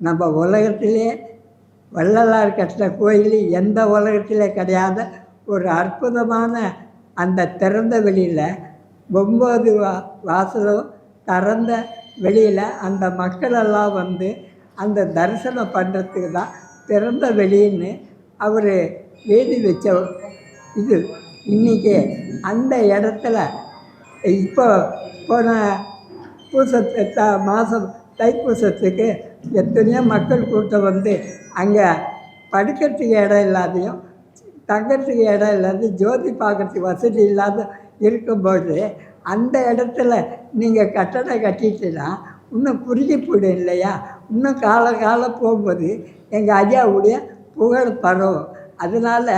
நம்ம உலகத்திலே வள்ளலார் கட்டின கோயில் எந்த உலகத்திலே கிடையாத ஒரு அற்புதமான அந்த திறந்த வெளியில் ஒம்பது வா வாசலும் திறந்த வெளியில் அந்த மக்களெல்லாம் வந்து அந்த தரிசனம் பண்ணுறதுக்கு தான் திறந்த வெளின்னு அவர் எழுதி வச்ச இது. இன்றைக்கி அந்த இடத்துல இப்போ போன பூச மாதம் தைப்பூசத்துக்கு எத்தனையோ மக்கள் கூட்டம் வந்து அங்கே படுக்கிறதுக்கு இடம் இல்லாதையும் தங்கிறதுக்கு இடம் இல்லாத ஜோதி பார்க்கறதுக்கு வசதி இல்லாத இருக்கும்போது அந்த இடத்துல நீங்கள் கட்டடம் கட்டிட்டுனா இன்னும் குறுகி போயிடும் இல்லையா? இன்னும் கால காலம் போகும்போது எங்கள் ஐயாவுடைய புகழ் பரவும். அதனால்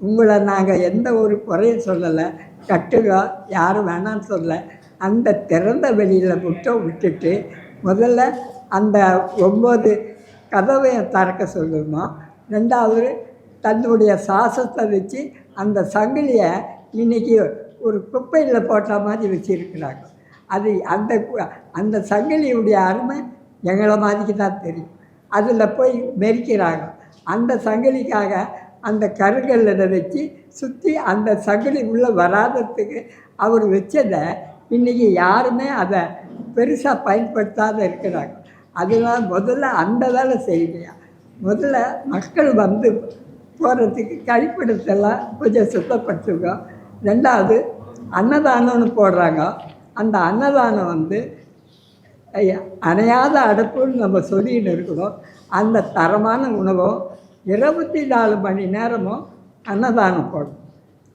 உங்களை நாங்கள் எந்த ஒரு குறையும் சொல்லலை. கட்டுங்க யாரும் வேணாம்னு சொல்லலை. அந்த திறந்த வெளியில் மட்டும் விட்டுட்டு முதல்ல அந்த ஒம்பது கதவையும் திறக்க சொல்லணுமா ரெண்டாவது தன்னுடைய சாசத்தை வச்சு அந்த சங்கிலியை இன்னைக்கு ஒரு குப்பையில் போட்ட மாதிரி வச்சுருக்கிறாங்க. அது அந்த கு- அந்த சங்கிலியுடைய அருமை எங்களை மாதிரிக்கு தான் தெரியும். அதில் போய் மெரிக்கிறாங்க. அந்த சங்கிலிக்காக அந்த கருங்கல்லை வச்சு சுற்றி அந்த சங்கிலி உள்ளே வராததுக்கு அவர் வச்சதை இன்றைக்கி யாருமே அதை பெருசாக பயன்படுத்தாத இருக்கிறாங்க. அதனால் முதல்ல அந்த வேலை செய்யலையா? முதல்ல மக்கள் வந்து போகிறதுக்கு கழிப்பிடத்தெல்லாம் கொஞ்சம் சுத்தப்படுத்துங்க. ரெண்டாவது அன்னதானம்னு போடுறாங்க. அந்த அன்னதானம் வந்து ஐயா, அணையாத அடுப்புன்னு நம்ம சொல்லின்னு இருக்கிறோம். அந்த தரமான உணவும் இருபத்தி நாலு மணி நேரமும் அன்னதானம் போடும்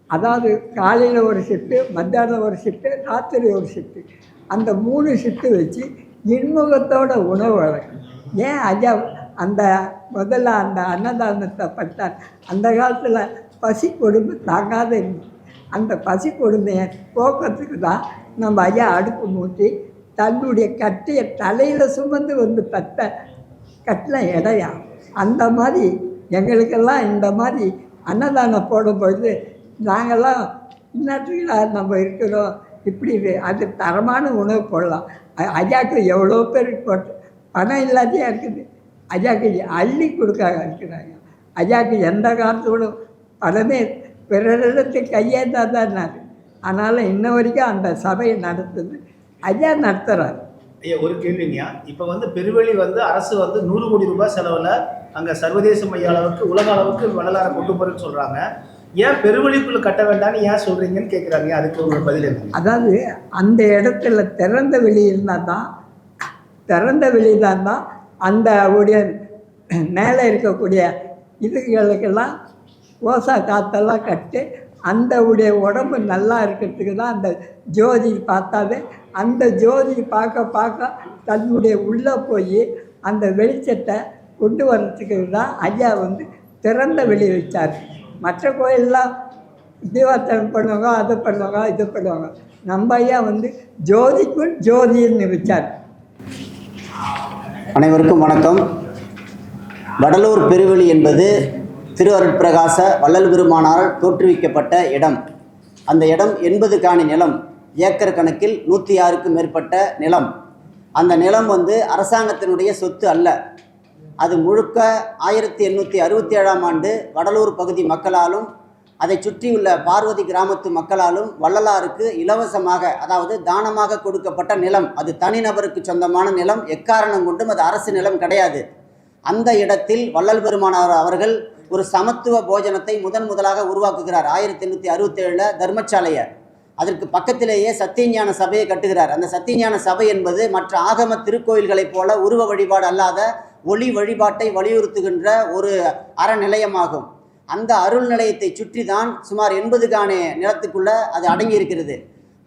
அதாவது காலையில் ஒரு ஷிஃப்ட்டு மத்தியானம் ஒரு ஷிஃப்ட்டு ராத்திரி ஒரு ஷிஃப்ட்டு அந்த மூணு சித்து வச்சு இன்முகத்தோட உணவு வழக்கம் ஏன் ஐயா அந்த முதல்ல அந்த அன்னதானத்தை பட்டார்? அந்த காலத்தில் பசி கொடுமை தாங்காத இருந்துச்சு அந்த பசி கொடுமையை போக்குறதுக்கு தான் நம்ம ஐயா அடுப்பு மூட்டி தன்னுடைய கட்டையை தலையில் சுமந்து வந்து பத்த கட்டின இடையா அந்த மாதிரி எங்களுக்கெல்லாம் இந்த மாதிரி அன்னதானம் போடும்பொழுது நாங்கள்லாம் இன்னாற்றுல நம்ம இருக்கிறோம். இப்படி இது அது தரமான உணவு போடலாம். அஜாக்கு எவ்வளோ பேர் போட்டு பணம் இல்லாதையா இருக்குது. அஜாக்கு அள்ளி கொடுக்க இருக்கிறாங்க. அஜாக்கு எந்த காலத்தோடும் பணமே பிறரிடத்து கையேந்தாதான் அதனால் இன்ன வரைக்கும் அந்த சபையை நடத்துது. ஐயா நடத்துகிறார் ஐயா ஒரு கேள்விங்கய்யா இப்போ வந்து பெருவெளி வந்து அரசு வந்து நூறு கோடி ரூபாய் செலவில் அங்கே சர்வதேச மைய அளவுக்கு உலக அளவுக்கு வரலாறு கொண்டு போகிறேன்னு சொல்கிறாங்க ஏன் பெருவழிக்குள்ள கட்ட வேண்டாம்னு ஏன் சொல்கிறீங்கன்னு கேட்குறாங்க அதுக்கு ஒரு பதில் என்ன? அதாவது அந்த இடத்துல திறந்த வெளி இருந்தால் தான் திறந்த வெளி தான் தான் அந்த உடைய மேலே இருக்கக்கூடிய இதுகளுக்கெல்லாம் ஓசா காத்தெல்லாம் கட்டு அந்த உடைய உடம்பு நல்லா இருக்கிறதுக்கு தான் அந்த ஜோதி பார்த்தாவே அந்த ஜோதி பார்க்க பார்க்க தன்னுடைய உள்ளே போய் அந்த வெளிச்சத்தை கொண்டு வர்றதுக்கு தான் ஐயா வந்து திறந்த வெளி வச்சார். மற்ற கோயிலெலாம் தீபார்த்தனம் பண்ணுவாங்க அதை பண்ணுவாங்க இது பண்ணுவாங்க. நம்ம ஐயா வந்து ஜோதிக்குள் ஜோதின்னு வச்சார் அனைவருக்கும் வணக்கம். வடலூர் பெருவெளி என்பது திரு அருட்பிரகாச வள்ளல் பெருமானால் தோற்றுவிக்கப்பட்ட இடம். அந்த இடம் எண்பது காணி நிலம் ஏக்கர் கணக்கில் நூற்றி ஆறுக்கும் மேற்பட்ட நிலம். அந்த நிலம் வந்து அரசாங்கத்தினுடைய சொத்து அல்ல. அது முழுக்க ஆயிரத்தி எண்ணூற்றி அறுபத்தி ஏழாம் ஆண்டு வடலூர் பகுதி மக்களாலும் அதை சுற்றியுள்ள பார்வதி கிராமத்து மக்களாலும் வள்ளலாருக்கு இலவசமாக அதாவது தானமாக கொடுக்கப்பட்ட நிலம் அது தனிநபருக்கு சொந்தமான நிலம் எக்காரணம் கொண்டும் அது அரசு நிலம் கிடையாது. அந்த இடத்தில் வள்ளல் பெருமானார் அவர்கள் ஒரு சமத்துவ போஜனத்தை முதன் முதலாக உருவாக்குகிறார். ஆயிரத்தி எண்ணூற்றி அறுபத்தி ஏழில் தர்மசாலையை. அதற்கு பக்கத்திலேயே சத்தியஞான சபையை கட்டுகிறார். அந்த சத்தியஞான சபை என்பது மற்ற ஆகம திருக்கோயில்களைப் போல உருவ வழிபாடு அல்லாத ஒளி வழிபாட்டை வலியுறுத்துகின்ற ஒரு அறநிலையமாகும். அந்த அருள் நிலையத்தை சுற்றி தான் சுமார் எண்பது காணே நிலத்துக்குள்ள அது அடங்கி இருக்கிறது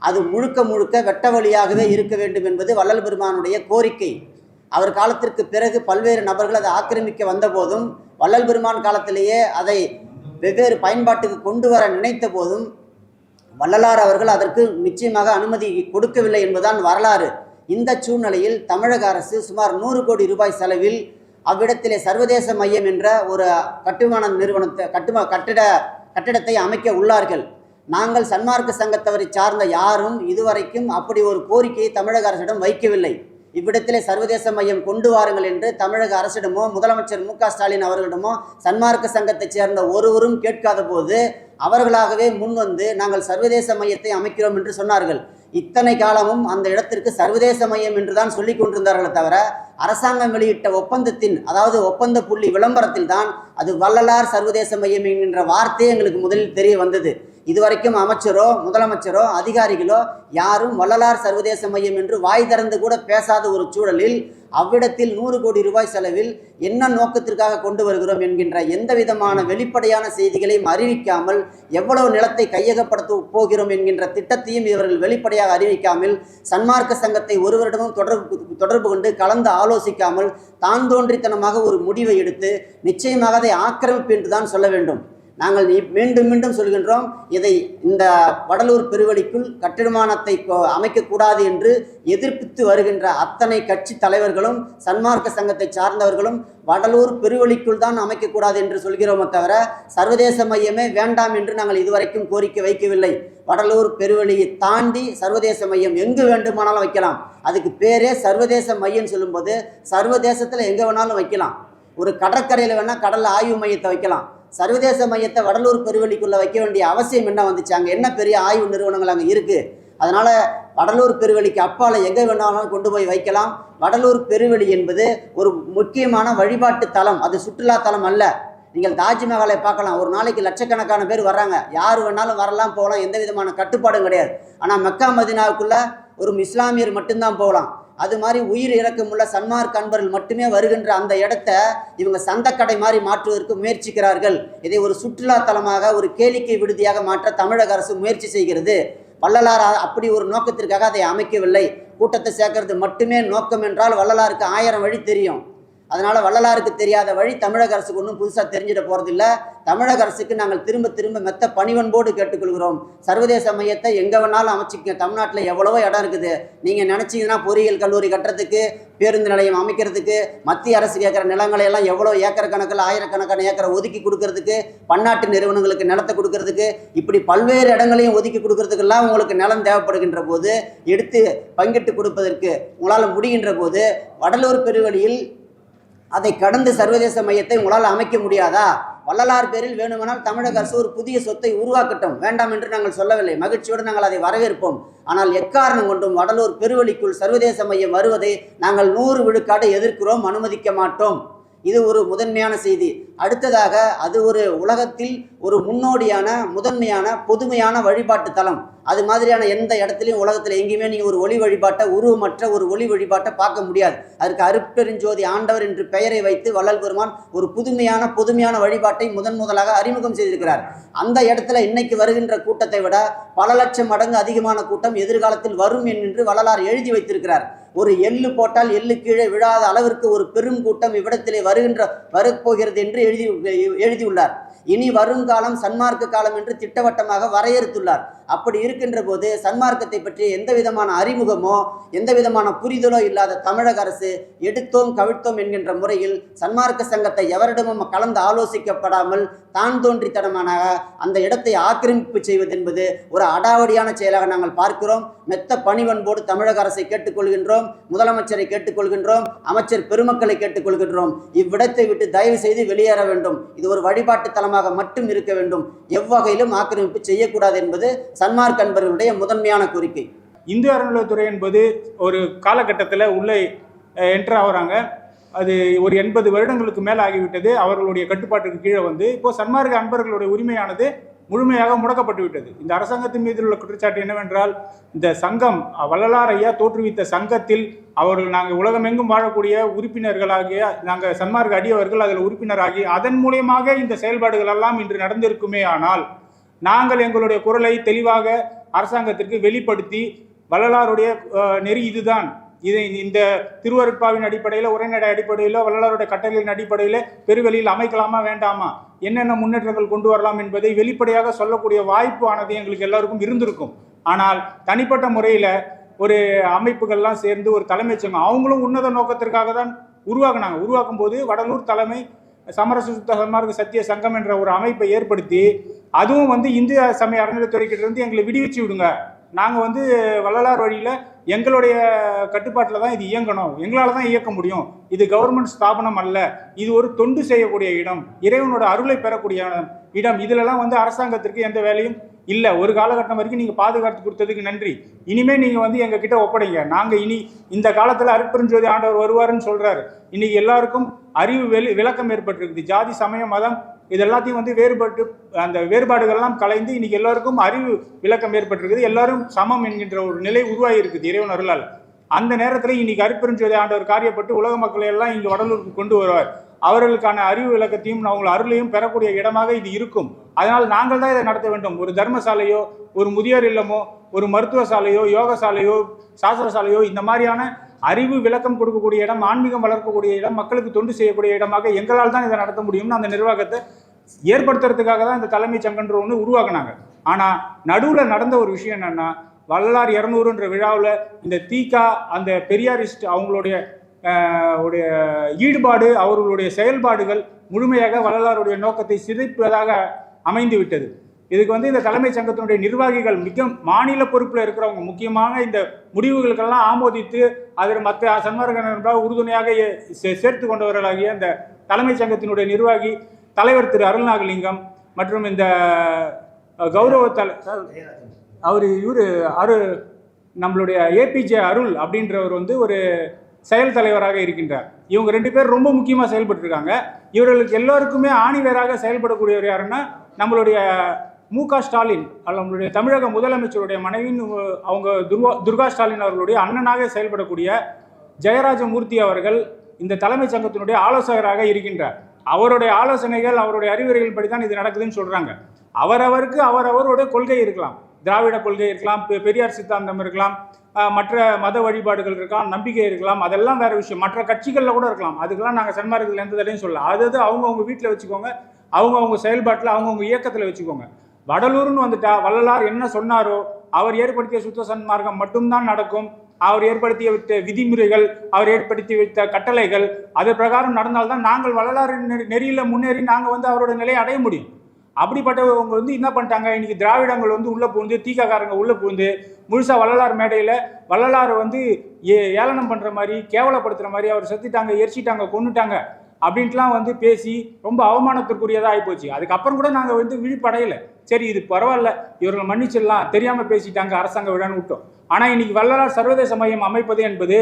அது முழுக்க முழுக்க வெட்ட வழியாகவே இருக்க வேண்டும் என்பது வள்ளல் பெருமானுடைய கோரிக்கை. அவர் காலத்திற்கு பிறகு பல்வேறு நபர்கள் அதை ஆக்கிரமிக்க வந்தபோதும் வள்ளல் பெருமான் காலத்திலேயே அதை வெவ்வேறு பயன்பாட்டுக்கு கொண்டு வர நினைத்த போதும் வள்ளலார் அவர்கள் அதற்கு நிச்சயமாக அனுமதி கொடுக்கவில்லை என்பதுதான் வரலாறு. இந்த சூழ்நிலையில் தமிழக அரசு சுமார் நூறு கோடி ரூபாய் செலவில் அவ்விடத்திலே சர்வதேச மையம் என்ற ஒரு கட்டுமான நிறுவனத்தை கட்டுமா கட்டிட கட்டிடத்தை அமைக்க உள்ளார்கள். நாங்கள் சன்மார்க்க சங்கத்தவரை சார்ந்த யாரும் இதுவரைக்கும் அப்படி ஒரு கோரிக்கையை தமிழக அரசிடம் வைக்கவில்லை. இவ்விடத்திலே சர்வதேச மையம் கொண்டு வாருங்கள் என்று தமிழக அரசிடமோ முதலமைச்சர் மு க ஸ்டாலின் அவர்களிடமோ சன்மார்க்க சங்கத்தைச் சேர்ந்த ஒருவரும் கேட்காத போது அவர்களாகவே முன் வந்து நாங்கள் சர்வதேச மையத்தை அமைக்கிறோம் என்று சொன்னார்கள். இத்தனை காலமும் அந்த இடத்திற்கு சர்வதேச மையம் என்று தான் சொல்லிக் கொண்டிருந்தார்களே தவிர அரசாங்கம் வெளியிட்ட ஒப்பந்தத்தின் அதாவது ஒப்பந்த புள்ளி விளம்பரத்தில் தான் அது வள்ளலார் சர்வதேச மையம் என்கின்ற வார்த்தையே எங்களுக்கு முதலில் தெரிய வந்தது. இதுவரைக்கும் அமைச்சரோ முதலமைச்சரோ அதிகாரிகளோ யாரும் வள்ளலார் சர்வதேச மையம் என்று வாய் திறந்து கூட பேசாத ஒரு சூழலில் அவ்விடத்தில் நூறு கோடி ரூபாய் செலவில் என்ன நோக்கத்திற்காக கொண்டு வருகிறோம் என்கின்ற எந்த விதமான வெளிப்படையான செய்திகளையும் அறிவிக்காமல் எவ்வளவு நிலத்தை கையகப்படுத்த போகிறோம் என்கின்ற திட்டத்தையும் இவர்கள் வெளிப்படையாக அறிவிக்காமல் சன்மார்க்க சங்கத்தை ஒருவரிடமும் தொடர்பு தொடர்பு கொண்டு கலந்து ஆலோசிக்காமல் தான் தோன்றித்தனமாக ஒரு முடிவை எடுத்து நிச்சயமாக அதை ஆக்கிரமிப்பு என்று தான் சொல்ல வேண்டும். நாங்கள் மீண்டும் மீண்டும் சொல்கின்றோம் இதை இந்த வடலூர் பெருவழிக்குள் கட்டுமானத்தை அமைக்கக்கூடாது என்று எதிர்ப்பித்து வருகின்ற அத்தனை கட்சி தலைவர்களும் சன்மார்க்க சங்கத்தை சார்ந்தவர்களும் வடலூர் பெருவழிக்குள் தான் அமைக்கக்கூடாது என்று சொல்கிறோமே தவிர சர்வதேச மையமே வேண்டாம் என்று நாங்கள் இதுவரைக்கும் கோரிக்கை வைக்கவில்லை. வடலூர் பெருவழியை தாண்டி சர்வதேச மையம் எங்கு வேண்டுமானாலும் வைக்கலாம். அதுக்கு பேரே சர்வதேச மையம்னு சொல்லும்போது சர்வதேசத்தில் எங்கே வேணாலும் வைக்கலாம். ஒரு கடற்கரையில் வேணால் கடல் ஆய்வு மையத்தை வைக்கலாம். சர்வதேச மையத்தை வடலூர் பெருவெளிக்குள்ளே வைக்க வேண்டிய அவசியம் என்ன வந்துச்சு? அங்கே என்ன பெரிய ஆய்வு நிறுவனங்கள் அங்கே இருக்குது அதனால் வடலூர் பெருவெளிக்கு அப்பால் எங்கே வேணாலும் கொண்டு போய் வைக்கலாம். வடலூர் பெருவெளி என்பது ஒரு முக்கியமான வழிபாட்டு தலம். அது சுற்றுலா தலம் அல்ல. நீங்கள் தாஜ்மஹாலை பார்க்கலாம். ஒரு நாளைக்கு லட்சக்கணக்கான பேர் வர்றாங்க. யார் வேணாலும் வரலாம் போகலாம். எந்த விதமான கட்டுப்பாடும் கிடையாது. ஆனால் மக்கா மதினாவுக்குள்ளே ஒரு இஸ்லாமியர் மட்டும்தான் போகலாம். அது மாதிரி உயிர் இறக்கமுள்ள சன்மார்க் அன்பர்கள் மட்டுமே வருகின்ற அந்த இடத்த இவங்க சந்தக்கடை மாதிரி மாற்றுவதற்கு முயற்சிக்கிறார்கள். இதை ஒரு சுற்றுலா தலமாக ஒரு கேளிக்கை விடுதியாக மாற்ற தமிழக அரசு முயற்சி செய்கிறது. வள்ளலார் அப்படி ஒரு நோக்கத்திற்காக அதை அமைக்கவில்லை. கூட்டத்தை சேர்க்கறது மட்டுமே நோக்கம் என்றால் வள்ளலாருக்கு ஆயிரம் வழி தெரியும். அதனால் வள்ளலாருக்கு தெரியாத வழி தமிழக அரசுக்கு ஒன்றும் புதுசாக தெரிஞ்சிட போகிறதில்ல தமிழக அரசுக்கு நாங்கள் திரும்ப திரும்ப மெத்த பணிவன்போடு கேட்டுக்கொள்கிறோம். சர்வதேச மையத்தை எங்கே வேணாலும் அமைச்சிக்க தமிழ்நாட்டில் எவ்வளவோ இடம் இருக்குது. நீங்கள் நினச்சிங்கன்னா பொறியியல் கல்லூரி கட்டுறதுக்கு பேருந்து நிலையம் அமைக்கிறதுக்கு மத்திய அரசு கேட்குற நிலங்களை எல்லாம் எவ்வளோ ஏக்கர் கணக்கில் ஆயிரக்கணக்கான ஏக்கரை ஒதுக்கி கொடுக்கறதுக்கு பன்னாட்டு நிறுவனங்களுக்கு நிலத்தை கொடுக்கறதுக்கு இப்படி பல்வேறு இடங்களையும் ஒதுக்கி கொடுக்கறதுக்கெல்லாம் உங்களுக்கு நிலம் தேவைப்படுகின்ற போது எடுத்து பங்கிட்டு கொடுப்பதற்கு உங்களால் முடிகின்ற போது வடலூர் பெருவழியில் அதை கடந்து சர்வதேச மையத்தை உங்களால் அமைக்க முடியாதா? வள்ளலார் பேரில் வேணுமானால் தமிழக அரசு ஒரு புதிய சொத்தை உருவாக்கட்டும். வேண்டாம் என்று நாங்கள் சொல்லவில்லை. மகிழ்ச்சியோடு நாங்கள் அதை வரவேற்போம். ஆனால் எக்காரணம் கொண்டும் வடலூர் பெருவழிக்குள் சர்வதேச மையம் வருவதை நாங்கள் நூறு விழுக்காடு எதிர்க்கிறோம் அனுமதிக்க மாட்டோம். இது ஒரு முதன்மையான செய்தி. அடுத்ததாக அது ஒரு உலகத்தில் ஒரு முன்னோடியான முதன்மையான பொதுமையான வழிபாட்டு தலம். அது மாதிரியான எந்த இடத்துலையும் உலகத்தில் எங்கேயுமே நீங்கள் ஒரு ஒளி வழிபாட்டை உருவமற்ற ஒரு ஒளி வழிபாட்டை பார்க்க முடியாது. அதற்கு அருட்பெருஞ்சோதி ஆண்டவர் என்று பெயரை வைத்து வள்ளல் பெருமான் ஒரு புதுமையான பொதுமையான வழிபாட்டை முதன் முதலாக அறிமுகம் செய்திருக்கிறார். அந்த இடத்துல இன்னைக்கு வருகின்ற கூட்டத்தை விட பல லட்சம் மடங்கு அதிகமான கூட்டம் எதிர்காலத்தில் வரும் என்று வள்ளலார் எழுதி வைத்திருக்கிறார். ஒரு எள்ளு போட்டால் எள்ளு கீழே விழாத அளவிற்கு ஒரு பெரும் கூட்டம் இவ்விடத்திலே வருகின்ற வரப்போகிறது என்று எழுதி எழுதியுள்ளார். இனி வருங்காலம் சன்மார்க்க காலம் என்று திட்டவட்டமாக வரையறுத்துள்ளார். அப்படி இருக்கின்ற போது சன்மார்க்கத்தை பற்றிய எந்த விதமான அறிமுகமோ எந்த விதமான புரிதலோ இல்லாத தமிழக அரசு எடுத்தோம் கவிழ்த்தோம் என்கின்ற முறையில் சன்மார்க்க சங்கத்தை எவரிடமும் கலந்து ஆலோசிக்கப்படாமல் தான் தோன்றித்தனமான அந்த இடத்தை ஆக்கிரமிப்பு செய்வது என்பது ஒரு அடாவடியான செயலாக நாங்கள் பார்க்கிறோம். மெத்த பணிவன்போடு தமிழக அரசை கேட்டுக்கொள்கின்றோம் முதலமைச்சரை கேட்டுக்கொள்கின்றோம் அமைச்சர் பெருமக்களை கேட்டுக்கொள்கின்றோம். இவ்விடத்தை விட்டு தயவு செய்து வெளியேற வேண்டும். இது ஒரு வழிபாட்டு தலமாக மட்டும் இருக்க வேண்டும். எவ்வகையிலும் ஆக்கிரமிப்பு செய்யக்கூடாது என்பது சன்மார்க் அன்பர்களுடைய முதன்மையான கோரிக்கை. இந்து அறநிலையத்துறை என்பது ஒரு காலகட்டத்தில் உள்ளே என்ட்ரு ஆகிறாங்க. அது ஒரு எண்பது வருடங்களுக்கு மேல் ஆகிவிட்டது. அவர்களுடைய கட்டுப்பாட்டுக்கு கீழே வந்து இப்போது சன்மார்க்க அன்பர்களுடைய உரிமையானது முழுமையாக முடக்கப்பட்டுவிட்டது இந்த அரசாங்கத்தின் மீது உள்ள குற்றச்சாட்டு என்னவென்றால் இந்த சங்கம் வள்ளலார் ஐயா தோற்றுவித்த சங்கத்தில் அவர்கள் நாங்கள் உலகமெங்கும் வாழக்கூடிய உறுப்பினர்களாகிய நாங்கள் சன்மார்க்க அடியவர்கள் அதில் உறுப்பினராகி அதன் மூலியமாக இந்த செயல்பாடுகள் எல்லாம் இன்று நடந்திருக்குமே ஆனால் நாங்கள் எங்களுடைய குரலை தெளிவாக அரசாங்கத்திற்கு வெளிப்படுத்தி வள்ளலாருடைய நெறி இதுதான். இதை இந்த திருவருட்பாவின் அடிப்படையில் உரைநடை அடிப்படையிலோ வள்ளலாருடைய கட்டளையின் அடிப்படையில் பெருவெளியில் அமைக்கலாமா வேண்டாமா? என்னென்ன முன்னேற்றங்கள் கொண்டு வரலாம் என்பதை வெளிப்படையாக சொல்லக்கூடிய வாய்ப்பு ஆனது எங்களுக்கு எல்லாருக்கும் இருந்திருக்கும். ஆனால் தனிப்பட்ட முறையில் ஒரு அமைப்புகள்லாம் சேர்ந்து ஒரு தலைமைச் சங்கம் அவங்களும் உன்னத நோக்கத்திற்காக தான் உருவாக்குனாங்க. உருவாக்கும் போது வடலூர் தலைமை சமரச சுத்த சன்மார்க்க சத்திய சங்கம் என்ற ஒரு அமைப்பை ஏற்படுத்தி அதுவும் வந்து இந்திய சமய அறநிலையத்துறை கிட்ட இருந்து எங்களை விடுவிச்சு விடுங்க. நாங்கள் வந்து வள்ளலார் வழியில் எங்களுடைய கட்டுப்பாட்டில் தான் இது இயங்கணும். எங்களால் தான் இயக்க முடியும். இது கவர்மெண்ட் ஸ்தாபனம் அல்ல. இது ஒரு தொண்டு செய்யக்கூடிய இடம். இறைவனோட அருளை பெறக்கூடிய இடம். இதிலெல்லாம் வந்து அரசாங்கத்திற்கு எந்த வேலையும் இல்லை. ஒரு காலகட்டம் வரைக்கும் நீங்கள் பாதுகாத்து கொடுத்ததுக்கு நன்றி. இனிமேல் நீங்கள் வந்து எங்கள் கிட்ட ஒப்படைங்க. நாங்கள் இனி இந்த காலத்தில் அருட்பெருஞ்சோதி ஆண்டவர் வருவாருன்னு சொல்கிறாரு இன்றைக்கி எல்லாருக்கும் அறிவு வெளி விளக்கம் ஏற்பட்டிருக்குது. ஜாதி சமயம் மதம் இது எல்லாத்தையும் வந்து வேறுபட்டு அந்த வேறுபாடுகள்லாம் கலைந்து இன்னைக்கு எல்லாருக்கும் அறிவு விளக்கம் ஏற்பட்டிருக்குது. எல்லாரும் சமம் என்கின்ற ஒரு நிலை உருவாகி இருக்குது இறைவன் அருளால். அந்த நேரத்தில் இன்னைக்கு அருட்பெருஞ்சோதி ஆண்டவர் காரியப்பட்டு உலக மக்களை எல்லாம் இங்கே வடலூருக்கு கொண்டு வருவார். அவர்களுக்கான அறிவு விளக்கத்தையும் அவங்கள் அருளையும் பெறக்கூடிய இடமாக இது இருக்கும். அதனால் நாங்கள் தான் இதை நடத்த வேண்டும். ஒரு தர்மசாலையோ ஒரு முதியோர் இல்லமோ ஒரு மருத்துவ சாலையோ யோக சாலையோ சாஸ்திர சாலையோ இந்த மாதிரியான அறிவு விளக்கம் கொடுக்கக்கூடிய இடம் ஆன்மீகம் வளர்க்கக்கூடிய இடம் மக்களுக்கு தொண்டு செய்யக்கூடிய இடமாக எங்களால் தான் இதை நடத்த முடியும்னு அந்த நிர்வாகத்தை ஏற்படுத்துறதுக்காக தான் இந்த தலைமைச் சங்கன்ற ஒன்று உருவாக்குனாங்க. ஆனால் நடுவில் நடந்த ஒரு விஷயம் என்னென்னா வள்ளலார் இரநூறுன்ற விழாவில் இந்த தீகா அந்த பெரியாரிஸ்ட் அவங்களுடைய உடைய ஈடுபாடு அவர்களுடைய செயல்பாடுகள் முழுமையாக வள்ளலாருடைய நோக்கத்தை சிதைப்பதாக அமைந்து விட்டது இதுக்கு வந்து இந்த தலைமைச் சங்கத்தினுடைய நிர்வாகிகள் மிக மாநில பொறுப்பில் இருக்கிறவங்க முக்கியமாக இந்த முடிவுகளுக்கெல்லாம் ஆமோதித்து அதில் மற்ற சன்மார்க்க உறுதுணையாக சே- சேர்த்து கொண்டவர்களாகிய இந்த தலைமைச் சங்கத்தினுடைய நிர்வாகி தலைவர் திரு அருள்நாகலிங்கம் மற்றும் இந்த கௌரவ தலை அவர் இவர் அரு நம்மளுடைய ஏபிஜே அருள் அப்படின்றவர் வந்து ஒரு செயல் தலைவராக இருக்கின்றார். இவங்க ரெண்டு பேர் ரொம்ப முக்கியமாக செயல்பட்டுருக்காங்க. இவர்களுக்கு எல்லோருக்குமே ஆணிவேராக செயல்படக்கூடியவர் யாருன்னா நம்மளுடைய மு க ஸ்டாலின் அல்ல நம்மளுடைய தமிழக முதலமைச்சருடைய மனைவின் அவங்க துர்வா துர்கா ஸ்டாலின் அவர்களுடைய அண்ணனாக செயல்படக்கூடிய ஜெயராஜமூர்த்தி அவர்கள் இந்த தலைமைச் சங்கத்தினுடைய ஆலோசகராக இருக்கின்றார். அவருடைய ஆலோசனைகள் அவருடைய அறிவுரைகள் படி தான் இது நடக்குதுன்னு சொல்கிறாங்க அவரவருக்கு அவரவருடைய கொள்கை இருக்கலாம். திராவிட கொள்கை இருக்கலாம் பெ- பெரியார் சித்தாந்தம் இருக்கலாம் மற்ற மத வழிபாடுகள் இருக்கலாம் நம்பிக்கை இருக்கலாம் அதெல்லாம் வேறு விஷயம். மற்ற கட்சிகளில் கூட இருக்கலாம். அதுக்கெல்லாம் நாங்கள் சன்மார்க்கத்தில் எந்த தடையும் சொல்லலாம் அதாவது அவங்கவுங்க வீட்டில் வச்சுக்கோங்க அவங்கவுங்க செயல்பாட்டில் அவங்கவுங்க இயக்கத்தில் வச்சுக்கோங்க. வடலூர்னு வந்துட்டா வள்ளலார் என்ன சொன்னாரோ அவர் ஏற்படுத்திய சுத்த சன்மார்க்கம் மட்டும்தான் நடக்கும். அவர் ஏற்படுத்திய விட்ட விதிமுறைகள் அவர் ஏற்படுத்தி வைத்த கட்டளைகள் அது பிரகாரம் நடந்தால்தான் நாங்கள் வள்ளலார் நெறியில் நெறியில முன்னேறி நாங்கள் வந்து அவரோட நிலையை அடைய முடியும். அப்படிப்பட்டவங்க வந்து என்ன பண்ணிட்டாங்க? இன்னைக்கு திராவிடங்கள் வந்து உள்ளே பூந்து தீக்காக்காரங்க உள்ளே பூந்து முழுசாக வள்ளலார் மேடையில் வள்ளலாரை வந்து ஏ ஏளனம் பண்ணுற மாதிரி கேவலப்படுத்துகிற மாதிரி அவர் செத்துட்டாங்க எரிச்சிட்டாங்க கொண்டுட்டாங்க அப்படின்ட்டுலாம் வந்து பேசி ரொம்ப அவமானத்திற்குரியதாக ஆகிப்போச்சு அதுக்கப்புறம் கூட நாங்கள் வந்து விழிப்படையலை. சரி இது பரவாயில்ல. இவர்களை மன்னிச்சிடலாம். தெரியாமல் பேசிட்டாங்க அரசாங்க விழான்னு விட்டோம். ஆனால் இன்னைக்கு வள்ளலார் சர்வதேச மையம் அமைப்பது என்பது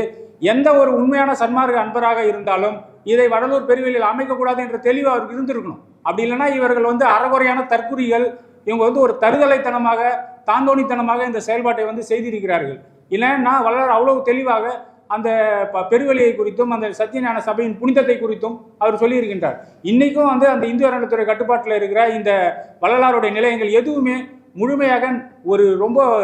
எந்த ஒரு உண்மையான சன்மார்க்க அன்பராக இருந்தாலும் இதை வடலூர் பெருவெளியில் அமைக்கக்கூடாது என்ற தெளிவு அவருக்கு இருந்திருக்கணும். அப்படி இல்லைன்னா இவர்கள் வந்து அறகுறையான தற்குறிகள் இவங்க வந்து ஒரு தருதலைத்தனமாக தாந்தோணித்தனமாக இந்த செயல்பாட்டை வந்து செய்திருக்கிறார்கள். இல்லைன்னா வள்ளலார் அவ்வளவு தெளிவாக அந்த ப- பெருவெளியை குறித்தும் அந்த சத்தியஞான சபையின் புனிதத்தை குறித்தும் அவர் சொல்லியிருக்கின்றார். இன்னைக்கும் வந்து அந்த இந்து அறநிலைத்துறை கட்டுப்பாட்டில் இருக்கிற இந்த வள்ளலாருடைய நிலையங்கள் எதுவுமே முழுமையாக ஒரு ரொம்ப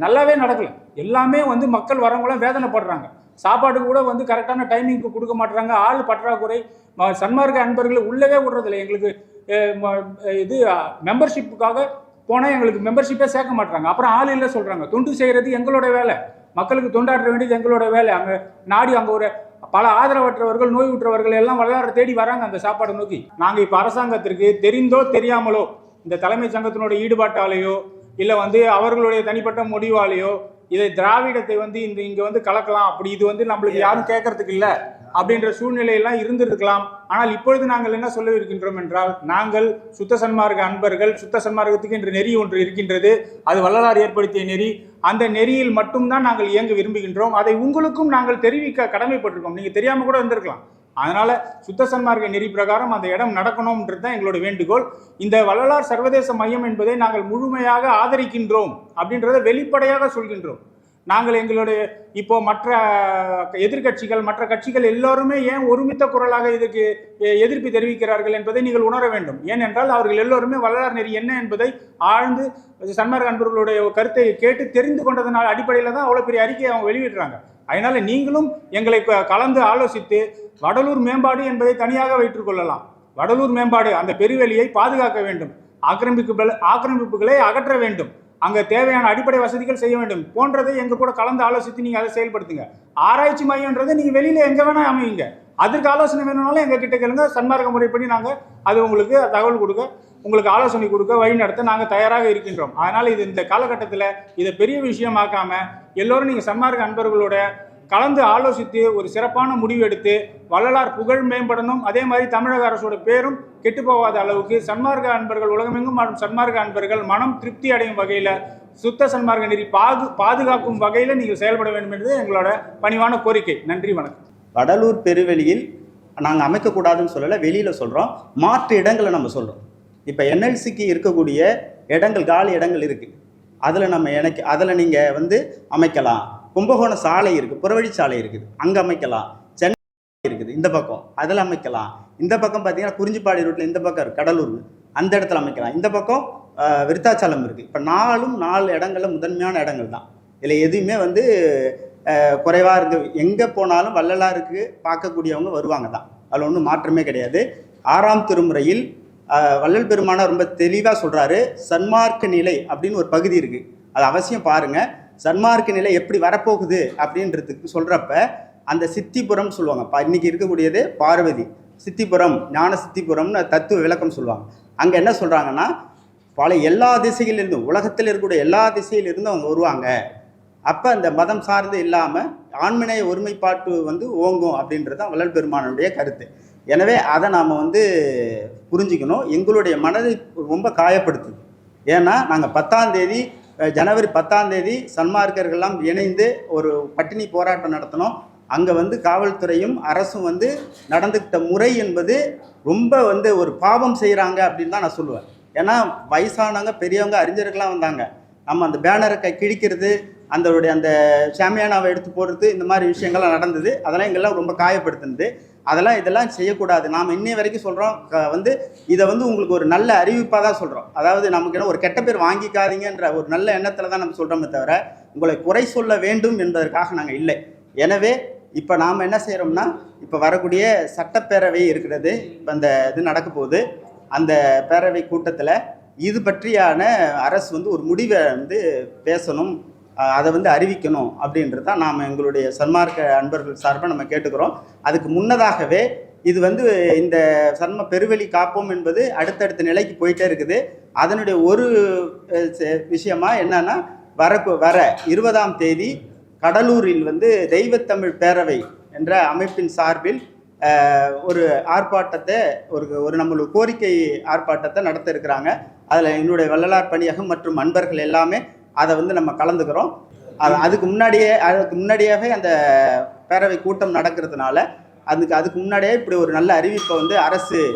நல்லாவே நடக்கல. எல்லாமே வந்து மக்கள் வரவங்களாம் வேதனைப்படுறாங்க. சாப்பாடு கூட வந்து கரெக்டான டைமிங்க்கு கொடுக்க மாட்டுறாங்க. ஆள் பற்றாக்குறை ம- சன்மார்க்க அன்பர்களை உள்ளவே விடுறதில்ல. எங்களுக்கு இது மெம்பர்ஷிப்புக்காக போனால் எங்களுக்கு மெம்பர்ஷிப்பே சேர்க்க மாட்றாங்க அப்புறம் ஆள் இல்லை சொல்கிறாங்க தொண்டு செய்கிறது எங்களோட வேலை. மக்களுக்கு தொண்டாற்ற வேண்டியது எங்களோட வேலை. அங்கே நாடி அங்கே ஒரு பல ஆதரவற்றவர்கள் நோயுற்றவர்கள் எல்லாம் வரலாறு தேடி வராங்க அந்த சாப்பாடை நோக்கி. நாங்கள் இப்போ அரசாங்கத்திற்கு தெரிந்தோ தெரியாமலோ இந்த தலைமைச் சங்கத்தினோட ஈடுபாட்டாலேயோ இல்லை வந்து அவர்களுடைய தனிப்பட்ட முடிவாலேயோ இதை திராவிடத்தை வந்து இந்த இங்கே வந்து கலக்கலாம். அப்படி இது வந்து நம்மளுக்கு யாரும் கேட்கறதுக்கு இல்லை. அப்படின்ற சூழ்நிலையெல்லாம் இருந்திருக்கலாம். ஆனால் இப்பொழுது நாங்கள் என்ன சொல்ல இருக்கின்றோம் என்றால் நாங்கள் சுத்த சன்மார்க்க அன்பர்கள் சுத்த சன்மார்க்கத்துக்கு என்ற நெறி ஒன்று இருக்கின்றது. அது வள்ளலார் ஏற்படுத்திய நெறி. அந்த நெறியில் மட்டும்தான் நாங்கள் இயங்க விரும்புகின்றோம். அதை உங்களுக்கும் நாங்கள் தெரிவிக்க கடமைப்பட்டிருக்கோம். நீங்கள் தெரியாமல் கூட இருந்திருக்கலாம். அதனால் சுத்த சன்மார்க்க நெறி பிரகாரம் அந்த இடம் நடக்கணும்ன்றது தான் எங்களோட வேண்டுகோள். இந்த வள்ளலார் சர்வதேச மையம் என்பதை நாங்கள் முழுமையாக ஆதரிக்கின்றோம் அப்படின்றத வெளிப்படையாக சொல்கின்றோம். நாங்கள் எங்களுடைய இப்போ மற்ற எதிர்க்கட்சிகள் மற்ற கட்சிகள் எல்லோருமே ஏன் ஒருமித்த குரலாக இதுக்கு எதிர்ப்பு தெரிவிக்கிறார்கள் என்பதை நீங்கள் உணர வேண்டும். ஏனென்றால் அவர்கள் எல்லோருமே வள்ளலார் நெறி என்ன என்பதை ஆழ்ந்து சன்மார்க்க அன்பர்களுடைய கருத்தை கேட்டு தெரிந்து கொண்டதனால் அடிப்படையில் தான் அவ்வளோ பெரிய அறிக்கையை அவங்க வெளியிடுறாங்க. அதனால நீங்களும் எங்களை க- கலந்து ஆலோசித்து வடலூர் மேம்பாடு என்பதை தனியாக வைத்துக்கொள்ளலாம் வடலூர் மேம்பாடு அந்த பெருவெளியை பாதுகாக்க வேண்டும். ஆக்கிரமிப்பு ஆக்கிரமிப்புகளை அகற்ற வேண்டும். அங்கே தேவையான அடிப்படை வசதிகள் செய்ய வேண்டும். போன்றதை எங்கள் கூட கலந்து ஆலோசித்து நீங்கள் அதை செயல்படுத்துங்க. ஆராய்ச்சி மையன்றது நீங்கள் வெளியில் எங்கே வேணால் அமையுங்க. அதற்கு ஆலோசனை வேணும்னாலும் எங்கள் கிட்ட கேளுங்க. சன்மார்க்க முறைப்படி நாங்கள் அது உங்களுக்கு தகவல் கொடுக்க உங்களுக்கு ஆலோசனை கொடுக்க வழி நடத்த நாங்கள் தயாராக இருக்கின்றோம். அதனால் இது இந்த காலகட்டத்தில் இதை பெரிய விஷயமாக்காமல் எல்லோரும் நீங்கள் சன்மார்க்க அன்பர்களோட கலந்து ஆலோசித்து ஒரு சிறப்பான முடிவு எடுத்து வள்ளலார் புகழ் மேம்படணும். அதே மாதிரி தமிழக அரசோட பேரும் கெட்டு போகாத அளவுக்கு சன்மார்க்க அன்பர்கள் உலகமெங்கும் வாழும் சன்மார்க்க அன்பர்கள் மனம் திருப்தி அடையும் வகையில் சுத்த சன்மார்க்க நெறி பாது பாதுகாக்கும் வகையில் நீங்கள் செயல்பட வேண்டும் என்பது எங்களோட பணிவான கோரிக்கை. நன்றி வணக்கம். வடலூர் பெருவெளியில் நாங்கள் அமைக்கக்கூடாதுன்னு சொல்லலை வெளியில் சொல்கிறோம் மாற்று இடங்களை நம்ம சொல்கிறோம் இப்போ என்எல்சிக்கு இருக்கக்கூடிய இடங்கள் காலி இடங்கள் இருக்குது அதில் நம்ம எனக்கு அதில் நீங்கள் வந்து அமைக்கலாம். கும்பகோணம் சாலை இருக்குது புறவழி சாலை இருக்குது. அங்கே அமைக்கலாம். சென்னை இருக்குது இந்த பக்கம். அதில் அமைக்கலாம். இந்த பக்கம் பார்த்தீங்கன்னா குறிஞ்சிப்பாடி ரோட்டில் இந்த பக்கம் இருக்குது கடலூர். அந்த இடத்துல அமைக்கலாம். இந்த பக்கம் விருத்தாச்சலம் இருக்குது இப்போ நாலும் நாலு இடங்களில் முதன்மையான இடங்கள் தான். இதில் எதுவுமே வந்து குறைவாக இருக்கு எங்கே போனாலும் வள்ளலாருக்கு பார்க்கக்கூடியவங்க வருவாங்க தான். அதில் ஒன்றும் மாற்றமே கிடையாது. ஆறாம் திருமுறையில் வள்ளல் பெருமானார் ரொம்ப தெளிவாக சொல்கிறாரு சன்மார்க்க நிலை அப்படின்னு ஒரு பகுதி இருக்குது அது அவசியம் பாருங்கள் சன்மார்க்க நிலை எப்படி வரப்போகுது அப்படின்றதுக்கு சொல்கிறப்ப அந்த சித்திபுரம் சொல்லுவாங்க. பா இன்றைக்கி இருக்கக்கூடியது பார்வதி. சித்திபுரம் ஞான சித்திபுரம்னு தத்துவ விளக்கம் சொல்லுவாங்க. அங்கே என்ன சொல்கிறாங்கன்னா பல எல்லா திசையிலிருந்தும் உலகத்தில் இருக்கக்கூடிய எல்லா திசையிலிருந்தும் அவங்க வருவாங்க. அப்போ அந்த மதம் சார்ந்து இல்லாமல் ஆண்மனைய ஒருமைப்பாட்டு வந்து ஓங்கும் அப்படின்றது தான் வள்ளல் பெருமானுடைய கருத்து. எனவே அதை நாம் வந்து புரிஞ்சுக்கணும். எங்களுடைய மனதை ரொம்ப காயப்படுத்துது. ஏன்னா நாங்கள் பத்தாம் தேதி ஜனவரி பத்தாம் தேதி சன்மார்க்கர்கள்லாம் இணைந்து ஒரு பட்டினி போராட்டம் நடத்தினோம் அங்கே வந்து காவல்துறையும் அரசும் வந்து நடந்துக்கிட்ட முறை என்பது ரொம்ப வந்து ஒரு பாவம் செய்கிறாங்க அப்படின்னு தான் நான் சொல்லுவேன். ஏன்னா வயசானவங்க பெரியவங்க அறிஞர்கள்லாம் வந்தாங்க. நம்ம அந்த பேனரை கை கிழிக்கிறது அந்தளுடைய அந்த சாமியானாவை எடுத்து போடுறது இந்த மாதிரி விஷயங்கள்லாம் நடந்தது. அதெல்லாம் எங்கெல்லாம் ரொம்ப காயப்படுத்துனது. அதெல்லாம் இதெல்லாம் செய்யக்கூடாது. நாம் இன்னை வரைக்கும் சொல்கிறோம் வந்து இதை வந்து உங்களுக்கு ஒரு நல்ல அறிவிப்பாக தான் சொல்கிறோம் அதாவது நமக்கு என்ன ஒரு கெட்ட பேர் வாங்கிக்காதீங்கன்ற ஒரு நல்ல எண்ணத்தில் தான் நம்ம சொல்கிறோமே தவிர உங்களை குறை சொல்ல வேண்டும் என்பதற்காக நாங்கள் இல்லை. எனவே இப்போ நாம் என்ன செய்கிறோம்னா இப்போ வரக்கூடிய சட்டப்பேரவை இருக்கிறது இப்போ அந்த இது நடக்க போகுது. அந்த பேரவை கூட்டத்தில் இது பற்றியான அரசு வந்து ஒரு முடிவை வந்து பேசணும். அதை வந்து அறிவிக்கணும் அப்படின்றது தான் நாம் எங்களுடைய சன்மார்க்க அன்பர்கள் சார்பாக நம்ம கேட்டுக்கிறோம். அதுக்கு முன்னதாகவே இது வந்து இந்த சர்ம பெருவெளி காப்போம் என்பது அடுத்தடுத்த நிலைக்கு போயிட்டே இருக்குது. அதனுடைய ஒரு விஷயமா என்னன்னா வர வர இருபதாம் தேதி கடலூரில் வந்து தெய்வத்தமிழ் பேரவை என்ற அமைப்பின் சார்பில் ஒரு ஆர்ப்பாட்டத்தை ஒரு ஒரு நம்மளுடைய கோரிக்கை ஆர்ப்பாட்டத்தை நடத்த இருக்கிறாங்க. அதில் என்னுடைய வள்ளலார் பணியகம் மற்றும் அன்பர்கள் எல்லாமே அதை வந்து நம்ம கலந்துக்கிறோம். அது- அதுக்கு முன்னாடியே அதுக்கு முன்னாடியாகவே அந்த பேரவை கூட்டம் நடக்கிறதுனால அதுக்கு அதுக்கு முன்னாடியே இப்படி ஒரு நல்ல அறிவிப்பை வந்து அரசு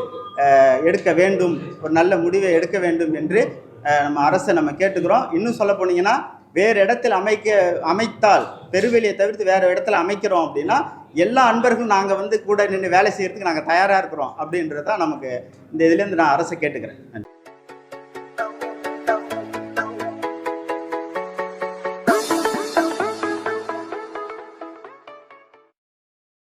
எடுக்க வேண்டும் ஒரு நல்ல முடிவை எடுக்க வேண்டும் என்று நம்ம அரசை நம்ம கேட்டுக்கிறோம். இன்னும் சொல்ல போனீங்கன்னா வேறு இடத்தில் அமைக்க அமைத்தால் பெருவெளியை தவிர்த்து வேறு இடத்துல அமைக்கிறோம் அப்படின்னா எல்லா அன்பர்களும் நாங்கள் வந்து கூட நின்று வேலை செய்கிறதுக்கு நாங்கள் தயாராக இருக்கிறோம் அப்படின்றதான் நமக்கு இந்த இதுலேருந்து நான் அரசை கேட்டுக்கிறேன். நன்றி.